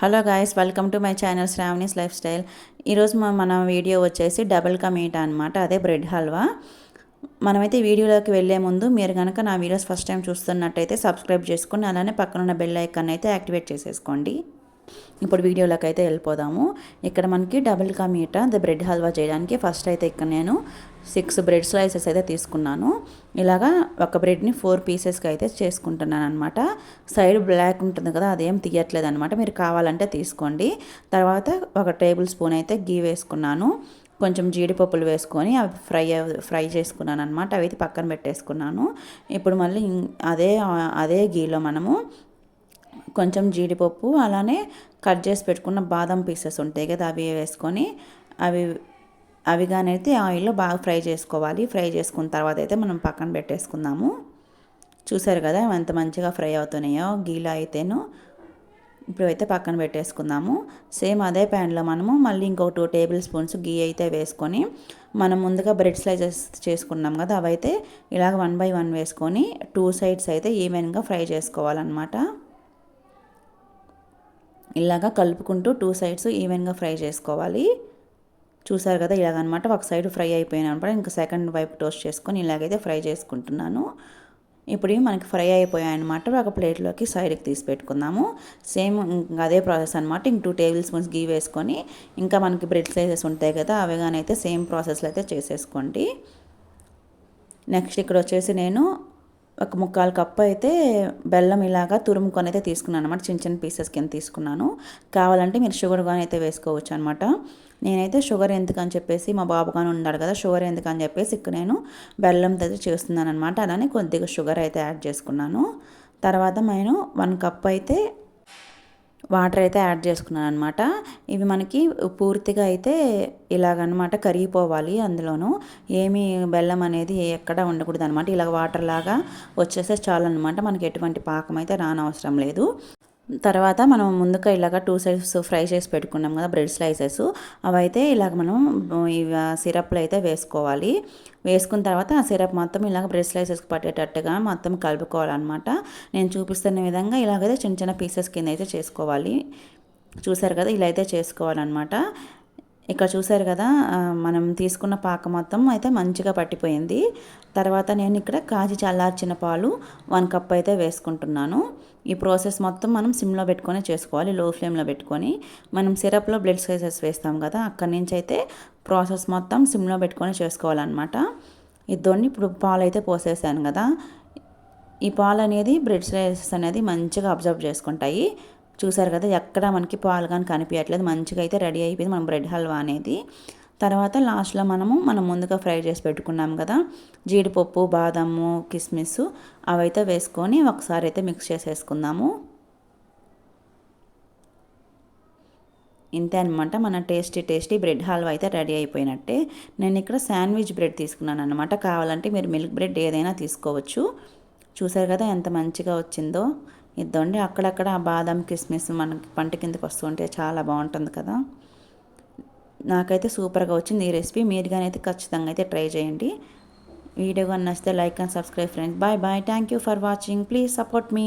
Hello guys welcome to my channel Shravani's lifestyle. ఈరోజు మన video వచ్చేసి డబుల్ కమీట అనమాట అదే బ్రెడ్ హల్వా. మనమైతే వీడియోలోకి వెళ్ళే ముందు మీరు కనుక నా వీడియోస్ ఫస్ట్ టైం చూస్తున్నట్టయితే సబ్స్క్రైబ్ చేసుకుని అలానే పక్కనున్న బెల్ ఐకాన్ అయితే యాక్టివేట్ చేసేసుకోండి. ఇప్పుడు వీడియోలోకి అయితే వెళ్ళిపోదాము. ఇక్కడ మనకి డబుల్ కా మీట ద బ్రెడ్ హల్వా చేయడానికి ఫస్ట్ అయితే ఇక్కడ నేను సిక్స్ బ్రెడ్ స్లైసెస్ అయితే తీసుకున్నాను. ఇలాగా ఒక బ్రెడ్ని ఫోర్ పీసెస్కి అయితే చేసుకుంటున్నాను అనమాట సైడ్ బ్లాక్ ఉంటుంది కదా అదేం తీయట్లేదు అనమాట మీరు కావాలంటే తీసుకోండి. తర్వాత ఒక టేబుల్ స్పూన్ అయితే గీ వేసుకున్నాను. కొంచెం జీడిపప్పులు వేసుకొని అవి ఫ్రై ఫ్రై చేసుకున్నాను అనమాట అవి అయితే పక్కన పెట్టేసుకున్నాను. ఇప్పుడు మళ్ళీ అదే అదే గీలో మనము కొంచెం జీడిపప్పు అలానే కట్ చేసి పెట్టుకున్న బాదం పీసెస్ ఉంటాయి కదా అవి వేసుకొని అవి అవి కానీ అయితే ఆయిల్లో బాగా ఫ్రై చేసుకోవాలి. ఫ్రై చేసుకున్న తర్వాత అయితే మనం పక్కన పెట్టేసుకుందాము. చూసారు కదా ఎంత మంచిగా ఫ్రై అవుతున్నాయో గీలా అయితేను. ఇప్పుడు అయితే పక్కన పెట్టేసుకుందాము. సేమ్ అదే ప్యాన్లో మనము మళ్ళీ ఇంకో టూ టేబుల్ స్పూన్స్ గీ అయితే వేసుకొని మనం ముందుగా బ్రెడ్ స్లైసెస్ చేసుకున్నాం కదా అవైతే ఇలాగ వన్ బై వన్ వేసుకొని టూ సైడ్స్ అయితే ఈవెన్గా ఫ్రై చేసుకోవాలన్నమాట. ఇలాగా కలుపుకుంటూ టూ సైడ్స్ ఈవెన్గా ఫ్రై చేసుకోవాలి. చూసారు కదా ఇలాగనమాట ఒక సైడ్ ఫ్రై అయిపోయిన అనమాట ఇంకా సెకండ్ వైపు టోస్ట్ చేసుకొని ఇలాగైతే ఫ్రై చేసుకుంటున్నాను. ఇప్పుడు మనకి ఫ్రై అయిపోయాయనమాట ఒక ప్లేట్లోకి సైడ్కి తీసి పెట్టుకుందాము. సేమ్ అదే ప్రాసెస్ అనమాట ఇంక టూ టేబుల్ స్పూన్స్ గీ వేసుకొని ఇంకా మనకి బ్రెడ్ స్లైసెస్ ఉంటాయి కదా అవి కానీ అయితే సేమ్ ప్రాసెస్లో అయితే చేసేసుకోండి. నెక్స్ట్ ఇక్కడ వచ్చేసి నేను ఒక ముక్కాలు కప్పు అయితే బెల్లం ఇలాగా తురుముకొని అయితే తీసుకున్నాను అనమాట చిన్న చిన్న పీసెస్ కింద తీసుకున్నాను. కావాలంటే మీరు షుగర్ కానీ అయితే వేసుకోవచ్చు అనమాట నేనైతే షుగర్ ఎందుకని చెప్పేసి మా బాబు కానీ ఉన్నాడు కదా షుగర్ ఎందుకని చెప్పేసి ఇక్కడ నేను బెల్లం అయితే చేస్తున్నాను అనమాట అలానే కొద్దిగా షుగర్ అయితే యాడ్ చేసుకున్నాను. తర్వాత నేను వన్ కప్ అయితే వాటర్ అయితే యాడ్ చేసుకున్నాను అనమాట ఇవి మనకి పూర్తిగా అయితే ఇలాగనమాట కరిగిపోవాలి అందులోనూ. ఏమీ బెల్లం అనేది ఎక్కడ ఉండకూడదు అనమాట ఇలాగ వాటర్ లాగా వచ్చేస్తే చాలన్నమాట. మనకి ఎటువంటి పాకం అయితే రానవసరం లేదు. తర్వాత మనం ముందుగా ఇలాగ టూ సైడ్స్ ఫ్రై చేసి పెట్టుకున్నాం కదా బ్రెడ్ స్లైసెస్. అవైతే ఇలాగ మనం సిరప్లో అయితే వేసుకోవాలి. వేసుకున్న తర్వాత ఆ సిరప్ మొత్తం ఇలాగ బ్రెడ్ స్లైసెస్కి పట్టేటట్టుగా మొత్తం కలుపుకోవాలన్నమాట. నేను చూపిస్తున్న విధంగా ఇలాగైతే చిన్న చిన్న పీసెస్ కింద అయితే చేసుకోవాలి. చూసారు కదా ఇలా అయితే చేసుకోవాలన్నమాట. ఇక్కడ చూసారు కదా మనం తీసుకున్న పాక మొత్తం అయితే మంచిగా పట్టిపోయింది. తర్వాత నేను ఇక్కడ కాచి చల్లార్చిన పాలు వన్ కప్ అయితే వేసుకుంటున్నాను. ఈ ప్రాసెస్ మొత్తం మనం సిమ్లో పెట్టుకొని చేసుకోవాలి లో ఫ్లేమ్లో పెట్టుకొని. మనం సిరప్లో బ్లడ్ సైజెస్ వేస్తాం కదా అక్కడి నుంచి అయితే ప్రాసెస్ మొత్తం సిమ్లో పెట్టుకొని చేసుకోవాలన్నమాట. ఇద్దరిని ఇప్పుడు పాలు అయితే పోసేసాను కదా ఈ పాలు అనేది బ్రెడ్ స్లైసెస్ అనేది మంచిగా అబ్జర్వ్ చేసుకుంటాయి. చూసారు కదా ఎక్కడ మనకి పాలు కానీ కనిపించట్లేదు మంచిగా అయితే రెడీ అయిపోయింది. మనం బ్రెడ్ హల్వా అనేది. తర్వాత లాస్ట్లో మనము మనం ముందుగా ఫ్రై చేసి పెట్టుకున్నాం కదా జీడిపప్పు బాదము కిస్మిస్ అవైతే వేసుకొని ఒకసారి అయితే మిక్స్ చేసేసుకుందాము. ఇంతే అనమాట మన టేస్టీ టేస్టీ బ్రెడ్ హల్వా అయితే రెడీ అయిపోయినట్టే. నేను ఇక్కడ శాండ్విచ్ బ్రెడ్ తీసుకున్నాను అనమాట కావాలంటే మీరు మిల్క్ బ్రెడ్ ఏదైనా తీసుకోవచ్చు. చూసారు కదా ఎంత మంచిగా వచ్చిందో. ఇద్దండి. అక్కడక్కడ ఆ బాదం కిస్మిస్ మనకి పంట కిందకి వస్తుంటే చాలా బాగుంటుంది కదా. నాకైతే సూపర్గా వచ్చింది ఈ రెసిపీ. మీరు కానీ అయితే ఖచ్చితంగా అయితే ట్రై చేయండి. వీడియో కానీ నచ్చితే like and subscribe friends. Bye bye. Thank you for watching. Please support me.